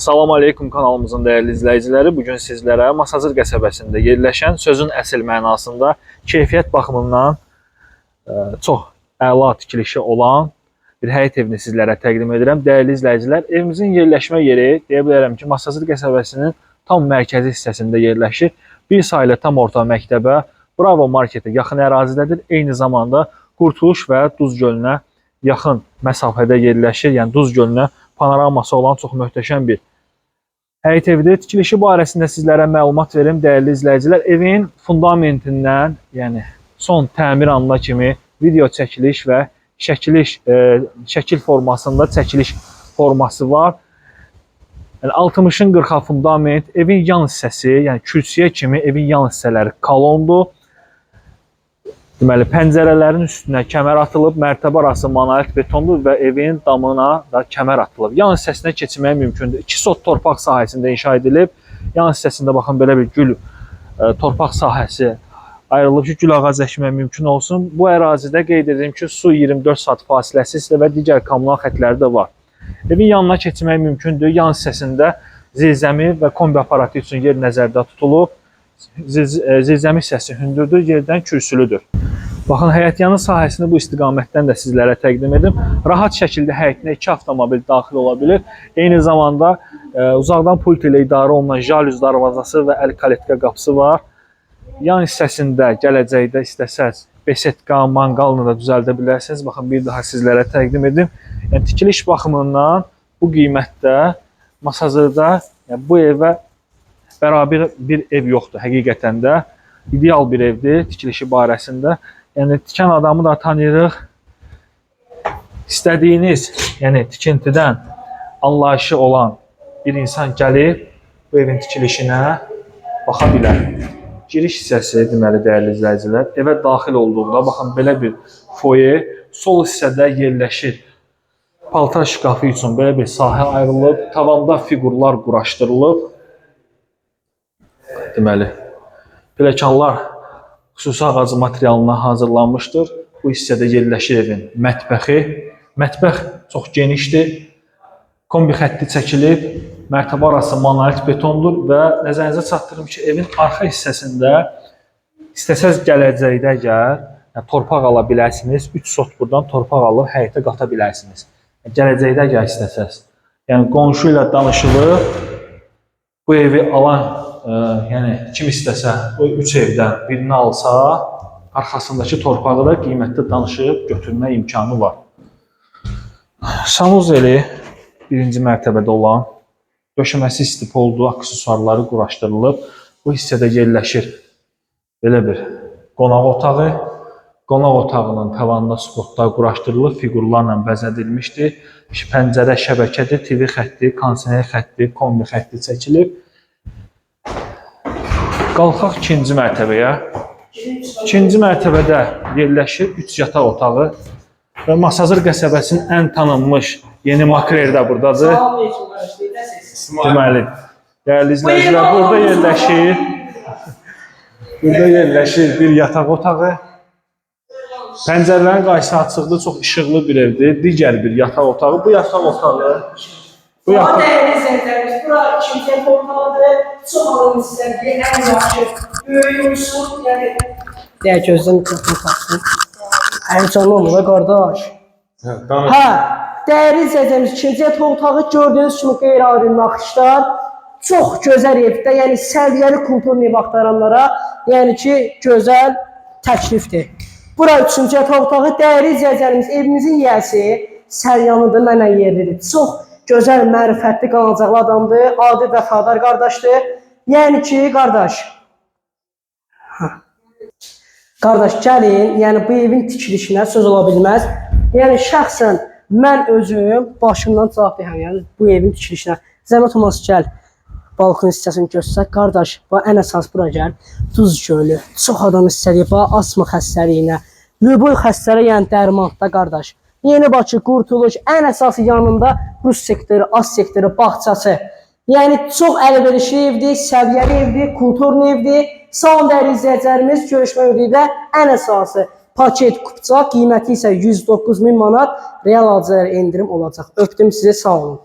Salam aleykum kanalımızın dəyərli izləyiciləri. Bu gün sizlərə Masazır qəsəbəsində yerləşən sözün əsl mənasında keyfiyyət baxımından ə, çox əla tikilişi olan bir həyət evini sizlərə təqdim edirəm. Dəyərli izləyicilər, evimizin yerləşmə yeri deyə bilərəm ki, Masazır qəsəbəsinin tam mərkəzi hissəsində yerləşir. Bir saylı tam orta məktəbə, Bravo marketə yaxın ərazidədir. Eyni zamanda Qurtuluş və Duz gölünə yaxın məsafədə yerləşir. Yəni Duz gölünə panoraması olan çox möhtəşəm bir həyət evidir. Tikilişi barəsində sizlərə məlumat verim dəyərli izləyicilər. Evin fundamentindən, yəni son təmir anına kimi video çəkiliş və şəkiliş e, şəkil formasında çəkiliş forması var. Yəni 60-ın 40-a fundament, evin yan hissəsi, yəni kürsüyə kimi evin yan hissələri kalondur. Deməli, pəncərələrin üstünə kəmər atılıb, mərtəbə arası monolit betondur və evin damına da kəmər atılıb. Yan hissəsinə keçmək mümkündür. 2 sot torpaq sahəsində inşa edilib. Yan hissəsində baxın belə bir gül e, torpaq sahəsi ayrılıb ki, gül ağacı əkmək mümkün olsun. Bu ərazidə qeyd edim ki, su 24 saat fasiləsiz və digər kommunal xətləri də var. Evin yanına keçmək mümkündür. Yan hissəsində zirzəmi və kombi aparatı üçün yer nəzərdə tutulub. Zirz- e, hissəsi hündürdür, yerdən kürsülüdür. Baxın, həyətyanı sahəsini bu istiqamətdən də sizlərə təqdim edim. Rahat şəkildə həyətinə iki avtomobil daxil ola bilir. Eyni zamanda e, uzaqdan pult ilə idarə olunan jalüz darvazası və əl kaletka qapısı var. Yan hissəsində gələcəkdə istəsəz besetka, manqalını da düzəldə bilərsiniz. Baxın, bir daha sizlərə təqdim edim. Yəni tikiliş baxımından bu qiymətdə Masazırda yəni, bu evə bərabər bir ev yoxdur həqiqətən də. İdeal bir evdir tikilişi barəsində. Yəni tikən adamı da tanıyırıq. İstədiyiniz, yəni tikintidən anlayışı olan bir insan gəlib bu evin tikilişinə baxa bilər. Giriş hissəsi deməli dəyərli izləyicilər, evə daxil olduqda baxın belə bir foye sol hissədə yerləşir. Paltar şkafı üçün belə bir sahə ayrılıb, tavanda fiqurlar quraşdırılıb. Deməli, pilləkənlər xüsusi ağacı materialından hazırlanmışdır. Bu hissədə yerləşir evin mətbəxi. Mətbəx çox genişdir. Kombi xətti çəkilib, mərtəbə arası monolit betondur və nəzərinizə çatdırım ki, evin arxa hissəsində istəsəz gələcəkdə əgər yəni, torpaq ala bilərsiniz, 3 sot buradan torpaq alıb həyətə qata bilərsiniz. Yəni, gələcəkdə əgər istəsəz. Yəni qonşu ilə danışılıb bu evi alan, ə, yəni kim istəsə o 3 evdən birini alsa, arxasındakı torpağı da qiymətli danışıb götürmə imkanı var. Sanuzeli birinci mərtəbədə olan döşəməsi istipoldu, aksesuarları quraşdırılıb. Bu hissədə yerləşir belə bir qonaq otağı. Qonaq otağının tavanında spotlar quraşdırılıb, fiqurlarla bəzədilmişdir. Pəncərə şəbəkədir, TV xətti, kondisioner xətti, kombi xətti çəkilib. Qalxaq ikinci mərtəbəyə. İkinci mərtəbədə yerləşir 3 yataq otağı və Masazır qəsəbəsinin ən tanınmış yeni makrel də burdadır. Deməli, dəyərli izləyicilər, burada yerləşir. Burada yerləşir bir yataq otağı. Pəncərələrin qarşısı açıqdır, çox işıqlı bir evdir. Digər bir yataq otağı. Bu yataq otağı bu yataq dəyərli izləyicilərimiz, bura ikinci portalıdır. Çox alın istədiyi ən yaxşı böyük usul, yəni Deyək mikrofon taxsın. Ən canım da qardaş. Hə, dəyərli izləyicilərimiz, ikinci yataq otağı gördüyünüz kimi qeyri-adi naxışlar. Çox gözəl evdə, yəni səviyyəli kultur ev axtaranlara, yəni ki, gözəl təklifdir. Bura üçüncü otağı dəyərli izləyicilərimiz, evimizin yiyəsi Səryanıdır, mənə yerlidir. Çox gözəl, mərifətli, qanacaqlı adamdır, adi vəfadar qardaşdır. Yəni ki, qardaş, Qardaş gəlin, yəni bu evin tikilişinə söz ola bilməz. Yəni şəxsən mən özüm başımdan cavab verirəm, yəni bu evin tikilişinə. Zəhmət olmaz gəl. Balkon hissəsini göstər. Qardaş, bax ən əsas bura gəl. Duz gölü. Çox adam istəyir bax asma xəstəliyinə. Lübul xəstəliyə yəni dərmanda qardaş. Yeni Bakı, Qurtuluş, ən əsası yanında Rus sektoru, Az sektoru, bağçası. Yəni çox əlverişli evdir, səviyyəli evdir, kulturlu evdir. Sağ olun dəyərli izləyicilərimiz, görüşmək ən əsası paket kupça, qiyməti isə 109 min manat real alıcılara endirim olacaq. Öpdüm sizi, sağ olun.